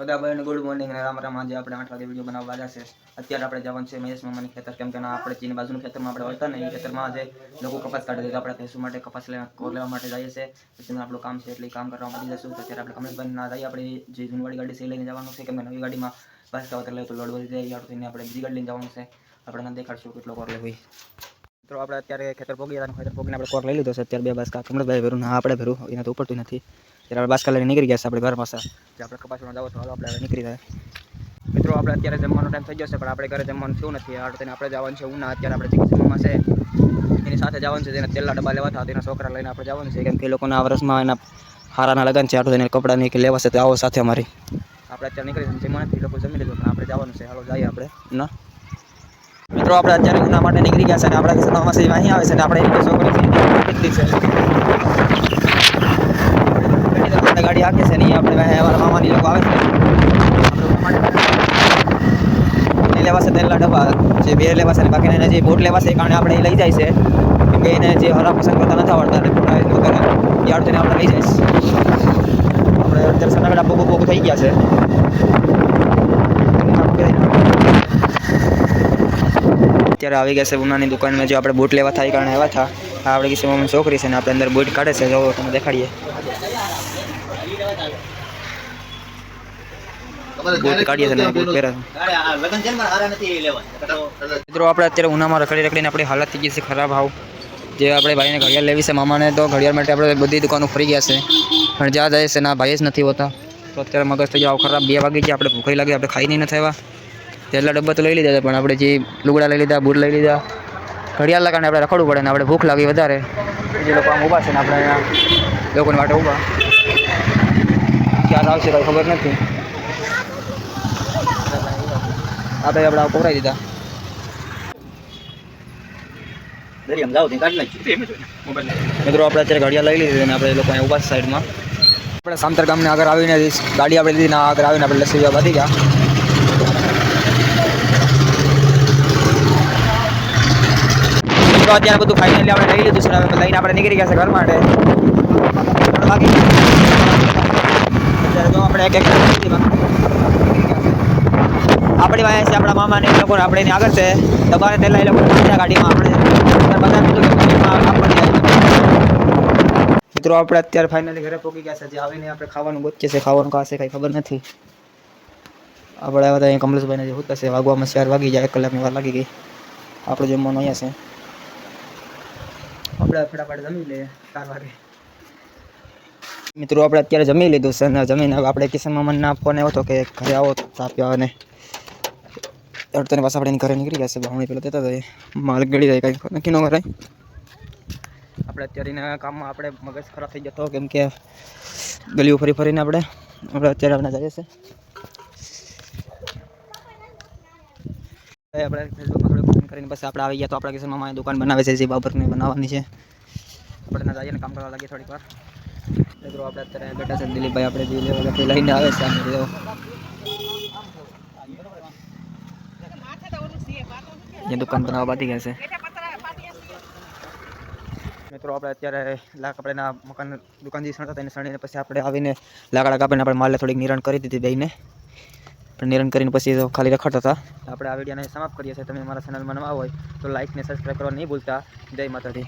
બધા ભાઈઓને good morning Ram Ram. આજે આપણે આઠ વાગે વીડિયો બનાવવા છે. અત્યારે આપણે જવાનું છે મહેશ મામાની ખેતર. કેમ કે ના, આપણે ચીની બાજુનું ખેતરમાં આપણે વળતા ને, એ ખેતરમાં આજે લોકો કપાસ કાઢે છે. આપણે ભેંસુ માટે કપાસ લેવા લેવા માટે જઈએ છીએ. પછી આપણું કામ છે એટલે કામ કરવા માટે જઈશું તો અત્યારે આપણે કમલેશભાઈ ના જઈએ. આપણે જે જૂનવાડી ગાડી છે લઈને જવાનું છે. કેમ કે નવી ગાડીમાં બસ કવતર લે તો લોડ વધી જાય. યાર થઈને આપણે બીજી ગાડી લઈને જવાનું છે. આપણે ના દેખાડશું કેટલો કોર લેવો મિત્રો, આપણે અત્યારે ખેતર પોગી ગયા ખેતર પોગીને આપણે કોર લઈ લીધો છે. અત્યારે બે બાસકા કા કમલેશભાઈ ભેરું ના આપણે ભેરું, એના તો ઉપડતું નથી. ત્યારે આપણે બાસકા લઈને નીકળી ગયા છે આપણે ઘર પાસે જે આપણે કપાસમાં જાવ તો આપણે નીકળી જાય. મિત્રો, આપણે અત્યારે જમવાનો ટાઈમ થઈ છે, પણ આપણે ઘરે જમવાનું થયું નથી. આ તેને આપણે જવાનું છે ઉના. અત્યારે આપણે ચિકિત્સામાં છે. એની સાથે જવાનું છે તેના તેલના ડબ્બા લેવા હતા, તેના છોકરા લઈને આપણે જવાનું છે. કેમ કે એ લોકોના આ વર્ષમાં એના હારાના લગન છે આટલું તેને કપડાની કે લેવા છે, તો આવો સાથે અમારી. આપણે અત્યારે નીકળી જમવા નથી. લોકો જમી લીધું, પણ આપણે જવાનું છે. હાલો, જઈએ આપણે. ના મિત્રો, આપણે અત્યારે ઉના માટે નીકળી ગયા છે અને આપણા કિસ્સામાં છે અહીં આવે છે અને આપણે એની છોકરી કેટલી છે. ગાડી હાકે છે નહીં આપણે અમારા મામાની લોકો આવે છે. લેવાશે તેલના ડબ્બા, જે બે લેવા છે બાકીના એના જે બોટ લેવા છે, એ કારણે આપણે એ લઈ જાય છે. કેમ કે એને જે હરા પસંદ કરતા નથી આવડતા અને થોડા એ વગર યાર આપણે લઈ જઈશ આપણે અત્યારે સનાગડા બોગો બોગો થઈ ગયા છે. અત્યારે આવી ગયા છે ઉનાની દુકાનમાં. જો આપણે બૂટ લેવા થાય કારણે આવ્યા હતા આ આપણે મમ્મી છોકરી છે ને આપણે અંદર બૂટ કાઢે છે. જો તમે દેખાડીએ. બૂટ કાઢીએ છે બૂટ પહેરે મિત્રો આપણે અત્યારે ઉનામાં રખડી રખડીને આપણી હાલત થઈ ગઈ છે ખરાબ હાવ. જે આપણે ભાઈને ઘડિયાળ લેવી છે મામાને તો ઘડિયાળ માટે આપણે બધી દુકાનો ફરી ગયા છે. પણ જ્યાં જાય છે ના ભાઈ જ નથી હોતા. તો અત્યારે મગજ થઈ જાવ ખરાબ બે વાગી ગયા આપણે ભૂખાઈ લાગી આપણે ખાઈ નહીં નથી આવ્યા. તેટલા ડબ્બા તો લઈ લીધા હતા પણ આપણે જે લુગડા લઈ લીધા બૂટ લઈ લીધા ઘડિયાળના કારણે આપણે રખડવું પડે ને આપણે ભૂખ લાગી વધારે. જે લોકો આમ ઊભા છે ને આપણે અહીંયા લોકોને માટે ઊભા. ક્યારે આવશે કંઈ ખબર નથી. આપણે આપણે પકડાઈ દીધા. મિત્રો આપણે અત્યારે ગાડીયા લઈ લીધી અને આપણે લોકો અહીંયા ઊભા સાઈડમાં આપણે સામતર ગામને આગળ આવીને ગાડી આપણે લીધી ને આગળ આવીને આપણે લસી વધી ગયા. મિત્રો અત્યારે બધું ફાઇનલી આપણે લઈ લીધું છે લઈને આપણે નીકળી ગયા છે ઘર માટે. અત્યારે તો આપણે એક એક આપણી પાસે છે, આપણા મામાને એ લોકો, આપણે એની આગળ છે. તમારે પહેલાં એ લોકો ગાડીમાં આપણે બધા મિત્રો, આપણે અત્યારે ફાઇનલી ઘરે પહોંચી ગયા છે. જે આવીને આપણે ખાવાનું ગોતીએ છે ખાવાનું ખાશે કંઈ ખબર નથી. આપણે આવ્યા હતા કમલેશભાઈને જે હોતા છે, વાગવામાં ચાર વાગી જાય, એક કલાકની વાર લાગી ગઈ. આપણે જમવાનું અહીંયા છે. આપણે ફટાફટ જમી લઈએ ચાર વાગે. મિત્રો, આપણે અત્યારે જમી લીધું છે અને જમીને આપણે કિશન મનના ફોન આવ્યો હતો કે ઘરે આવો પીવા અને અડતાની પાસે આપણે ઘરે નીકળી ગયા છે બાવણી પેલા દેતા હતા માલ ગળી જાય કાંઈ નક્કી ન કરાય. આપણે અત્યારેના કામમાં આપણે મગજ ખરાબ થઈ જતો, કેમ કે ગલીઓ ફરી ફરીને આપણે આપણે અત્યારે આપણે જઈએ છીએ. આપણે ફેસબુકમાં થોડું ફોન કરીને પછી આપણે આવી ગયા તો આપણા કિશનમાં મારી દુકાન બનાવે છે, જે બાબરને બનાવવાની છે. આપણે ના જઈએ ને કામ કરવા લાગીએ થોડીક વાર. મિત્રો, આપણે અત્યારે બેઠા છે દિલીપભાઈ, આપણે જે લેવા લઈને આવે છે આમ દુકાન બનાવવા બાકી ગયા છે. મિત્રો, આપણે અત્યારે લાક આપણે મકાન દુકાન જે સણતા એને સણીને પછી આપણે આવીને લાકડા કાપીને આપણે માલે થોડીક નિરણ કરી દીધી બેને પણ નિરણ કરીને પછી ખાલી રખડતા હતા. આપણે આ વિડીયોને સમાપ્ત કરીએ છીએ. તમે મારા ચેનલમાં નવા હોય તો લાઇકને સબસ્ક્રાઈબ કરવા નહીં ભૂલતા. જય માતાજી.